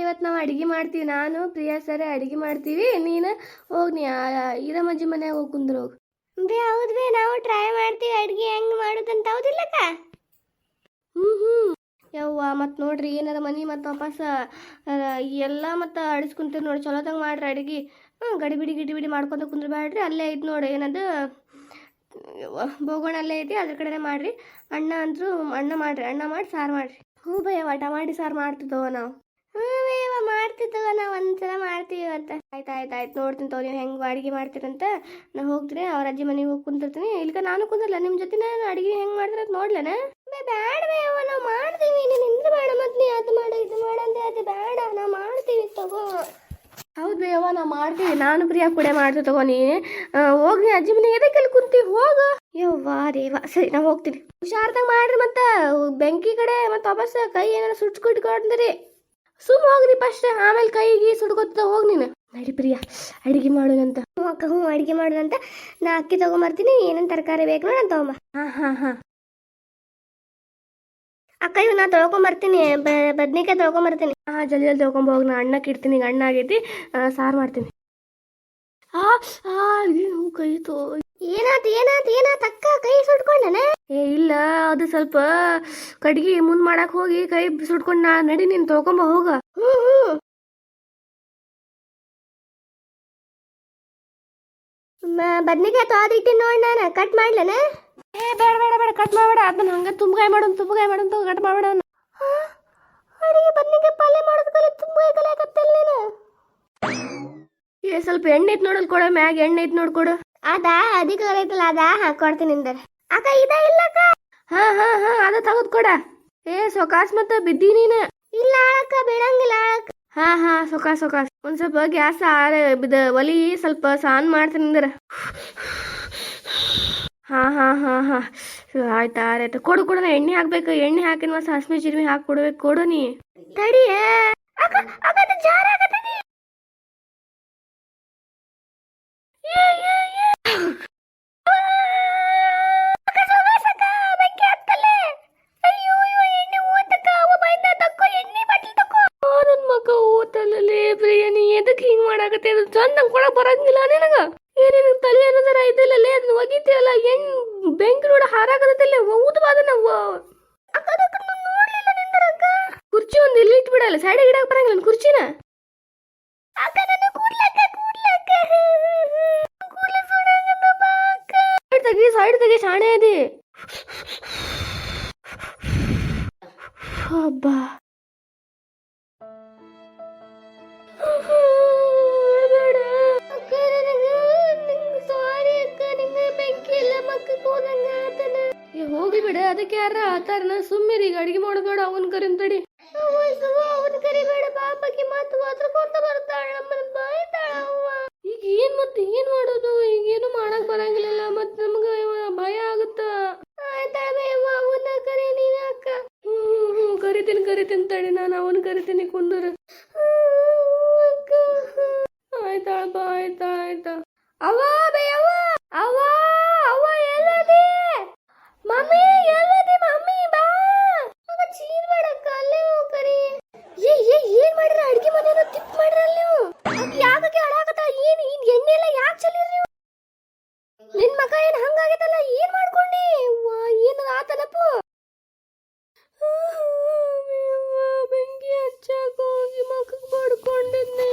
ಇವತ್ತು ನಾವು ಅಡುಗೆ ಮಾಡ್ತೀವಿ. ನಾನು ಪ್ರಿಯಾ ಸರ್ ಅಡುಗೆ ಮಾಡ್ತೀವಿ. ನೀನು ಹೋಗಿ ನೀ ಈರಮ್ಮಜ್ಜಿ ಮನೆಗೆ ಹೋಗಿ ಕುಂದ್ರು ಹೋಗಿ. ಬೇ ಹೌದು ಬೇ ನಾವು ಟ್ರೈ ಮಾಡ್ತೀವಿ. ಅಡುಗೆ ಹೆಂಗೆ ಮಾಡೋದಂತ ಹೌದಿಲ್ಲಕ್ಕ ಹ್ಞೂ ಹ್ಞೂ ಯವ್ವ ಮತ್ತು ನೋಡ್ರಿ ಏನಾರ ಮನೆ ಮತ್ತು ವಾಪಸ್ ಎಲ್ಲ ಮತ್ತು ಅಡಿಸ್ಕೊಂತೀವಿ ನೋಡಿ. ಚಲೋದಂಗೆ ಮಾಡ್ರಿ ಅಡುಗೆ. ಹ್ಞೂ ಗಡಿಬಿಡಿ ಗಿಡಿಬಿಡಿ ಮಾಡ್ಕೊಂತ ಕುಂದ್ರ ಬೇಡ್ರಿ ಅಲ್ಲೇ ಐತಿ ನೋಡಿ ಏನದು? ಬೋಗೋಣ ಅಲ್ಲೇ ಐತಿ. ಅದ್ರ ಕಡೆನೇ ಮಾಡ್ರಿ. ಅಣ್ಣ ಅಂತೂ ಅಣ್ಣ ಮಾಡ್ರಿ. ಅಣ್ಣ ಮಾಡಿ ಸಾರು ಮಾಡ್ರಿ. ಹ್ಞೂ ಭಯವ್ವ ಮಾಡಿ ಸಾರು ಮಾಡ್ತಿದ್ದವ ನಾವು. ಬೇವ ಮಾಡ್ತಿದ್ದವ ನಾವು ಒಂದ್ಸಲ ಮಾಡ್ತೀವಿ ಅಂತ. ಆಯ್ತು ಆಯ್ತು ಆಯ್ತು. ನೋಡ್ತೀನಿ ತಗೋ ನೀವು ಹೆಂಗೆ ಅಡುಗೆ ಮಾಡ್ತೀರಂತ. ನಾ ಹೋಗ್ತೀನಿ ಅವ್ರ ಅಜ್ಜಿ ಮನೆಗೆ ಹೋಗಿ ಕುಂತಿರ್ತೀನಿ. ಇಲ್ಕ ನಾನು ಕುಂದಿರಲ್ಲ ನಿಮ್ಮ ಜೊತೆ ನಾನು ಅಡುಗೆ ಹೆಂಗೆ ಮಾಡ್ತಾರೆ ಅಂತ ನೋಡ್ಲೇನ? ಬೇ ಅವ ನಾವು ಮಾಡ್ತೀವಿ. ನೀನು ನಿಂದ್ರೆ ಬೇಡ ಮತ್ತೆ ನೀ ಅದು ಮಾಡು ಇದು ಮಾಡು ಅಂತ ಅದು ಬೇಡ. ನಾವು ಮಾಡ್ತೀವಿ ತಗೋ. ಹೌದು ಬೇ ಅವ್ವ ನಾ ಮಾಡ್ತೀವಿ. ನಾನು ಪ್ರಿಯಾ ಕೂಡ ಮಾಡ್ತೀವಿ ತಗೋ ನೀ. ಹೋಗ್ನಿ ಅಜ್ಜಿ ಮನೆಗೆ ಎದಕ್ಕೆ ಅಲ್ಲಿ ಕುಂತಿ? ಹೋಗ. ಯವ್ವಾ ದೇವ ಸರಿ ನಾವು ಹೋಗ್ತೀನಿ. ಹುಷಾರ್ದಾಗ ಮಾಡ್ರಿ ಮತ್ತೆ. ಬೆಂಕಿ ಕಡೆ ಮತ್ತೆ ವಾಪಸ್ ಕೈ ಏನಾರ ಸುಟ್ಸ್ಕೊಟ್ಕೊಂಡ್ರಿ ಸುಮ್ ಹೋಗ್ರಿ ಫಸ್ಟ್ ಆಮೇಲೆ ಕೈಗೆ ಸುಡ್ಕೊತ ಹೋಗ್ ನೀನು. ನಡಿ ಪ್ರಿಯಾ ಅಡಿಗೆ ಮಾಡೋದಂತ ಹ್ಞೂ ಅಕ್ಕ ಹ್ಞೂ ಅಡಿಗೆ ಮಾಡೋದಂತ ನಾ ಅಕ್ಕಿ ತಗೊಂಬರ್ತೀನಿ. ಏನೇನು ತರಕಾರಿ ಬೇಕು ನಾನು ತಗೊಂಬ. ಹಾ ಹಾ ಹಾ. ಅಕ್ಕ ಇವ್ ನಾ ತೊಳ್ಕೊಂಬರ್ತೀನಿ. ಬದ್ನಿಕಾಯಿ ತೊಳ್ಕೊಂಬರ್ತೀನಿ. ಹಾ ಜಲ್ದಿ ಜಲ್ದಿ ತೊಳ್ಕೊಂಬ ಹೋಗಿ. ನಾ ಅಣ್ಣಕ್ಕೆ ಇಡ್ತೀನಿ. ಅಣ್ಣ ಆಗೈತಿ. ಸಾರು ಮಾಡ್ತೀನಿ. ಆ ಆ ಕೈ ತೋ ಏನಾತ್ ಏನಾತ್ ಏನಾತ್? ಅಕ್ಕ ಕೈ ಸುಟ್ಕೊಂಡನೆ? ಏ ಇಲ್ಲ ಅದು ಸ್ವಲ್ಪ ಕಡ್ಗಿ ಮುಂದ್ ಮಾಡಕ್ ಹೋಗಿ ಕೈ ಸುಟ್ಕೊಂಡ್ ನಾ ನಡಿ ನೀನ್ ತೊಗೊಂಬ ಹೋಗ. ಹ್ಞೂ ಹ್ಞೂ ಬದ್ನಿಕಾಯಿ ತೊಳೆದಿಟ್ಟಿನಿ ನೋಡಿ ನಾನು ಕಟ್ ಮಾಡ್ಲೇನ? ಏ ಬೇಡ ಬೇಡ ಬೇಡ ಕಟ್ ಮಾಡಬೇಡ. ಅದನ್ನ ಹಂಗ ತುಂಬಗಾಯಿ ಮಾಡೋನ್ ತುಂಬಗಾಯಿ ಮಾಡೋನ್ ಕಟ್ ಮಾಡಬೇಡ ಅಡಿಗೆ ಬದ್ನಿಕಾಯಿ ಪಲ್ಯ ಮಾಡೋದ್ ಕಲಿ ತುಂಬ ಕಲಿಯಾಕತ್ತಲ್ಲ ನೀನು? ಏ ಸ್ವಲ್ಪ ಎಣ್ಣೆ ಐತ್ ನೋಡಲ್ ಕೊಡ ಮ್ಯಾಗ ಎಣ್ಣೆ ಐತ್ ನೋಡ್ ಕೊಡು. ಅದ ಅಧಿಕ ಐತಲ್ಲ ಅದ ಹಾಕೊಡ್ತೀನಿ ನಿಂದರ ಅಕ್ಕ ಇದ ಇಲ್ಲ ಅಕ್ಕ. ಹಾ ಹಾ ಹಾ ಅದ ತಗದ್ ಕೊಡ. ಏ ಸೊಕಾಸ್ ಮತ್ತ ಬಿದ್ದಿ ನೀನ. ಇಲ್ಲ ಅಕ್ಕ ಬಿಡಂಗಿಲ್ಲ ಅಕ್ಕ ಹಾ ಹಾ ಸೊಕಾಸ್ ಸೊಕಾಸ್. ಒಂದ್ ಸ್ವಲ್ಪ ಗ್ಯಾಸ್ ಆರೆ ಬಿದ ಒಲಿ ಸ್ವಲ್ಪ ಸಾನ್ ಮಾಡ್ತೀನಿ ಅಂದ್ರ. ಹಾ ಹಾ ಹಾ ಹಾ. ಆಯ್ತಾ ಆಯ್ತು. ಕೊಡು ಕೊಡು ನಾ ಎಣ್ಣೆ ಹಾಕ್ಬೇಕು. ಎಣ್ಣೆ ಹಾಕಿನ ಮತ್ತೆ ಹಸಿಮೆ ಜಿರ್ಮಿ ಹಾಕಿ ಕೊಡ್ಬೇಕು. ಕೊಡು ನೀ. ತಡಿ ಜಾರ ಬರಂಗಿಲ್ಲ ನಿನಗ? ಏನೇನು ತಲೆ ಅನ್ನೋದರ ಇದಿಲ್ಲಲೇ ಅದನ್ನ ಒಗಿತೀವಲ್ಲ ಹೆಂಗ್ ಬೆಂಕಿ ನೋಡ ಹಾರಾಗದಲ್ಲೇ ಊದಬಾದ ನಾವು. ಅಕ್ಕ ಅದಕ್ಕ ನಾನು ನೋಡ್ಲಿಲ್ಲ ನಿಂದರ ಅಕ್ಕ? ಕುರ್ಚಿ ಒಂದು ಇಲ್ಲಿ ಇಟ್ಬಿಡಲ್ಲ ಸೈಡ್ ಇಡಕ್ ಬರಂಗಿಲ್ಲ ಕುರ್ಚಿನ? ತೆಗಿ ಸೈಡ್ ತೆಗಿ, ಶಾಣೆ ಅದಿ. ಹಬ್ಬಾ ಏ ಹೋಗಿ ಬಿಡ ಅದಕ್ಕೆ ಯಾರ ಆತಾರನ ಸುಮ್ಮಿರಿ ಈಗ ಅಡಿಗೆ ಮಾಡಬೇಡ. ಅವನ್ ಕರಿಮ್ ತಡಿ. ಅವನ ಕರಿಬೇಡ ಪಾಪಕ್ಕೆ ಮತ್ತು ಒದ್ರಕೊಂತ ಬರ್ತಾಳ ನಮ್ಮನ್ನ ಬಾಯ್ತಾಳ ಅವ್ವ ಈಗ ಏನ್ ಮತ್ತೆ? ಏನ್ ಮಾಡೋದು? ಈಗ ಏನು ಮಾಡಕ್ ಬರಂಗಿಲ್ಲ ಮತ್ ನಮ್ಗ ಭಯ ಆಗುತ್ತ? ಅವನ್ನ ಕರಿ ನೀನ ಅಕ್ಕ ಹ್ಮ್ ಹ್ಮ್. ಕರಿತೀನಿ ಕರಿತೀನಿ ತಡಿ. ನಾನು ಅವನ್ ಕರಿತೀನಿ ಕುಂದರ. ಆಯ್ತಾಳ ಬಾ ಆಯ್ತಾ ಆಯ್ತಾ. ನಿಮ್ಮ ಹೋಗಿ ಮಕ್ಕಕ್ ಬಡ್ಕೊಂಡಿದ್ನೆ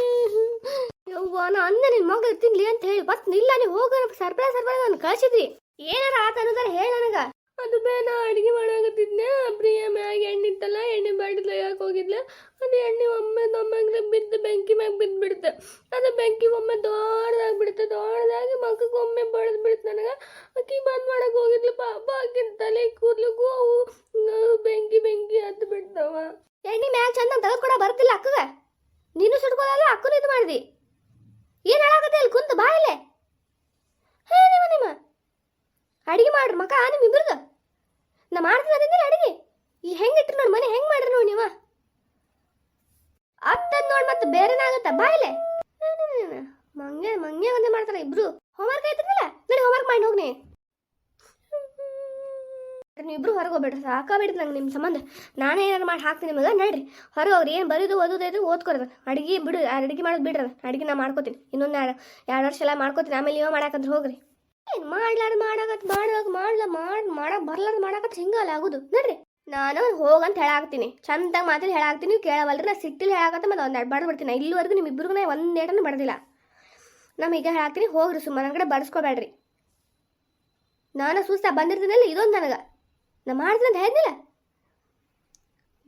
ನಾ ಅಂದೆ ನಿನ್ ಮಗ ತಿನ್ಲಿ ಅಂತ ಹೇಳಿ ಬತ್ ನಿಲ್ಲ ನೀವು ಹೋಗ ಸರ್ಪ್ರೈಸ್ ಸರ್ಪ್ರೈಸ್ ನಾನು ಕಳ್ಸಿದ್ರಿ ಏನಾರ ಆತ ಅನ್ನೋದಾರ ಹೇಳ ನನಗ. ಅದು ಬೇನ ಅಡಿಗೆ ಮಾಡಾಕತ್ತಿದ್ನೆ. ಪ್ರಿಯ ಮ್ಯಾಗ ಎಣ್ಣೆ ಇತ್ತಲ್ಲ, ಎಣ್ಣೆ ಬಾಟಲ್ ಯಾಕೆ ಹೋಗಿದ್ಲ. ಅದು ಎಣ್ಣೆ ಒಮ್ಮೆ ಒಮ್ಮೆ ಬಿದ್ದು ಬೆಂಕಿ ಮ್ಯಾಗ ಅದು ಬೆಂಕಿ ಒಮ್ಮೆ ದೊಡ್ಡದಾಗಿ ಬಿಡುತ್ತೆ ದೊಡ್ಡದಾಗಿ ಮಕ್ಕಕ್ಕೆ ಒಮ್ಮೆ ಬಡ್ದು ಬಿಡುತ್ತೆ ನನಗೆ. ಅಕ್ಕಿ ಬಂದ್ ಮಾಡಕ್ ಹೋಗಿದ್ಲು, ಪಾಪ ಆಕಿನ ತಲೆ ಕೂದ್ಲಿಗೂ ಅವು ಬೆಂಕಿ ಬೆಂಕಿ ಹತ್ತು ಬಿಡ್ತಾವ. ಎಣ್ಣೆ ಮ್ಯಾಲ್ ಚಂದ ತೆಗೆದು ಕೂಡ, ಬರ್ತಿಲ್ಲ ಅಕ್ಕಗ. ನೀನು ಸುಟ್ಕೊಳಲ್ಲ ಅಕ್ಕನು ಇದು ಮಾಡಿದಿ. ಏನ್ ಹೇಳಾಕತ್ತೆ ಅಲ್ಲಿ ಕುಂತ ಬಾ ಇಲ್ಲೇ ಹೇ, ನಿಮ್ಮ ನಿಮ್ಮ. ಅಡಿಗೆ ಮಾಡ್ರಿ, ಮಕ ನಿಮ್ ಇಬ್ರದು. ನಾ ಮಾಡ್ತೀನಿ ಅದಿಂದಿಲ್ಲ ಅಡಿಗೆ. ಈ ಹೆಂಗಿಟ್ರಿ ನೋಡಿ, ಮನೆ ಹೆಂಗ್ ಮಾಡ್ರಿ ನೋಡಿ ನೀವ. ನೋಡಿ ನೋಡ್ ಮತ್ತೆ ಬೇರೆನಾಗತ್ತ ಬಾ ಇಲ್ಲೇ ಹೇ ನಿಮ್ಮ ನಿಮ್ಮ. ಮಂಗೆ ಮಂಗೆ ಒಂದೇ ಮಾಡ್ತಾರೆ ಇಬ್ರು ಹೋಮ್ವರ್ಕ್ ಆಯ್ತಿರ್ಲಿಲ್ಲ ನಡಿ ಹೋಮ್ವರ್ಕ್ ಮಾಡಿ ಹೋಗ್ನಿ. ನೀವಿಬ್ರು ಹೊರಗೆ ಹೋಗ್ಬೇಡ್ರಿ ಸಾಕಾಗ್ಬಿಡ್ರಿ ನಂಗೆ ನಿಮ್ಮ ಸಂಬಂಧ. ನಾನೇ ಏನಾರು ಮಾಡಿ ಹಾಕ್ತೀನಿ ನಿಮಗೆ ನಡ್ರಿ. ಹೊರಗೆ ಹೋಗ್ರಿ, ಏನು ಬರೀದು ಓದೋದು ಇದು ಓದ್ಕೊಡ್ದು ಅಡುಗೆ ಬಿಡು ಅಡುಗೆ ಮಾಡೋದು ಬಿಡ್ರಿ ಅಡುಗೆ ನಾ ಮಾಡ್ಕೋತೀನಿ. ಇನ್ನೊಂದು ಎರಡು ಎರಡು ವರ್ಷ ಎಲ್ಲ ಮಾಡ್ಕೋತೀನಿ. ಆಮೇಲೆ ನೀವು ಮಾಡಾಕಂದ್ರೆ ಹೋಗ್ರಿ. ಏನು ಮಾಡ್ಲಾರ ಮಾಡಾಕತ್ ಮಾಡುವಾಗ ಮಾಡ್ಲ ಮಾಡಿ ಮಾಡಕ್ಕೆ ಬರ್ಲಾರ್ದು ಮಾಡಾಕತ್ ಹಿಂಗಲ್ಲ ಆಗೋದು. ನಡ್ರಿ. ನಾನು ಹೋಗಂತ ಹೇಳಾಕ್ತೀನಿ. ಚಂದಾಗಿ ಮಾತಲ್ಲಿ ಹೇಳಾಕ್ತೀನಿ, ಕೇಳವಲ್ರಿ. ನಾ ಸಿಟ್ಟಿಲಿ ಹೇಳಾಕತ್ತ ಮತ್ತೆ ಒಂದು ಎರಡು ಬಡ್ದು ಬಿಡ್ತೀನಿ ಇಲ್ಲಿವರೆಗೂ ನಿಮ್ಮಿಬ್ರಿಗೂ ನಾ ಒಂದು ಏಟನ್ನು ಬಡ್ದಿಲ್ಲ. ನಮ್ಮ ಈಗ ಹಾಕ್ತೀನಿ ಹೋಗ್ರಿ ನನ್ನ ಕಡೆ ಬಡಿಸ್ಕೋಬೇಡ್ರಿ. ನಾನು ಸುಸ್ತ ಬಂದಿರ್ತೀನಲ್ಲ, ಇದೊಂದು ನನಗೆ. ನಾ ಮಾಡ್ತೀನಿ ಅಂತ ಹೇಳಿದ್ನಿಲ್ಲ?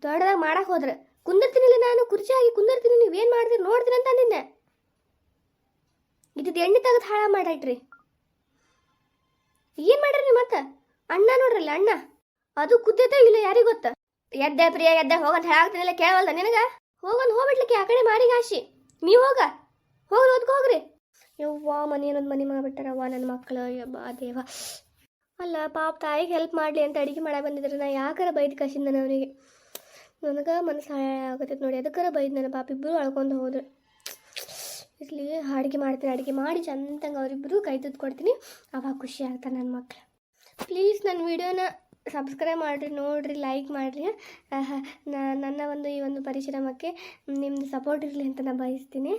ದೊಡ್ಡದಾಗ ಮಾಡಕ್ಕೆ ಹೋದ್ರೆ. ಕುಂದಿರ್ತೀನಿಲ್ಲ ನಾನು, ಕುರ್ಚಿಯಾಗಿ ಕುಂದಿರ್ತೀನಿ ನೀವೇನು ಮಾಡ್ತೀರಿ ನೋಡ್ತೀನಿ ಅಂತ ಅಂದಿದ್ದೆ ಇದ್ದು ಎಣ್ಣೆ ತೆಗೆದು ಹಾಳ ಮಾಡಾಯ್ಟ್ರಿ ಏನು ಮಾಡ್ರಿ ಮತ್ತೆ? ಅಣ್ಣ ನೋಡ್ರಲ್ಲ, ಅಣ್ಣ. ಅದು ಕುದ್ದೈತೋ ಇಲ್ಲ ಯಾರಿಗೆ ಗೊತ್ತ? ಎದ್ದೆ ಪ್ರಿಯ, ಎದ್ದೆ ಹೋಗಂತ ಹೇಳಾಗ್ತೀನಿಲ್ಲ ಕೇಳವಲ್ಲ ನಿನಗೆ? ಹೋಗಂತ ಹೋಗ್ಬಿಡ್ಲಿಕ್ಕೆ ಆ ಕಡೆ ಮಾರಿಗಾಶಿ ನೀವು ಹೋಗ. ಹೋಗ್ರಿ, ಓದ್ಕೊ ಹೋಗ್ರಿ. ಯವ್ವ, ಮನೆ ಅನ್ನೋದು ಮನೆ ಮಾಡ್ಬಿಟ್ಟಾರವ್ವ ನನ್ನ ಮಕ್ಕಳು ಯಬ್ಬಾ ದೇವ ಅಲ್ಲ, ಪಾಪ ತಾಯಿಗೆ ಹೆಲ್ಪ್ ಮಾಡಲಿ ಅಂತ ಅಡುಗೆ ಮಾಡಕ್ಕೆ ಬಂದಿದ್ರೆ ನಾ ಯಾಕಾರ ಬೈದು ಕಸಿಂದ ಅವನಿಗೆ ನನಗೆ ಮನಸ್ಸು ಹಾಳ ಆಗತ್ತೈತೆ ನೋಡಿ, ಅದಕ್ಕಾರ ಬೈದು ನನ್ನ ಪಾಪ ಇಬ್ಬರು ಅಳ್ಕೊಂಡು ಹೋದ್ರು. ಇರ್ಲಿ, ಅಡುಗೆ ಮಾಡ್ತೀನಿ, ಅಡುಗೆ ಮಾಡಿ ಚಂದಂಗೆ ಅವರಿಬ್ಬರು ಕೈ ತುತ್ತು ಕೊಡ್ತೀನಿ. ಅವಾಗ ಖುಷಿ ಆಗ್ತಾರೆ ನನ್ನ ಮಕ್ಕಳು ಪ್ಲೀಸ್ ನನ್ನ ವಿಡಿಯೋನ ಸಬ್ಸ್ಕ್ರೈಬ್ ಮಾಡಿರಿ, ನೋಡಿರಿ ಲೈಕ್ ಮಾಡಿರಿ. ನನ್ನ ಒಂದು ಈ ಒಂದು ಪರಿಶ್ರಮಕ್ಕೆ ನಿಮ್ಮದು ಸಪೋರ್ಟ್ ಇರಲಿ ಅಂತ ನಾನು ಬಯಸ್ತೀನಿ.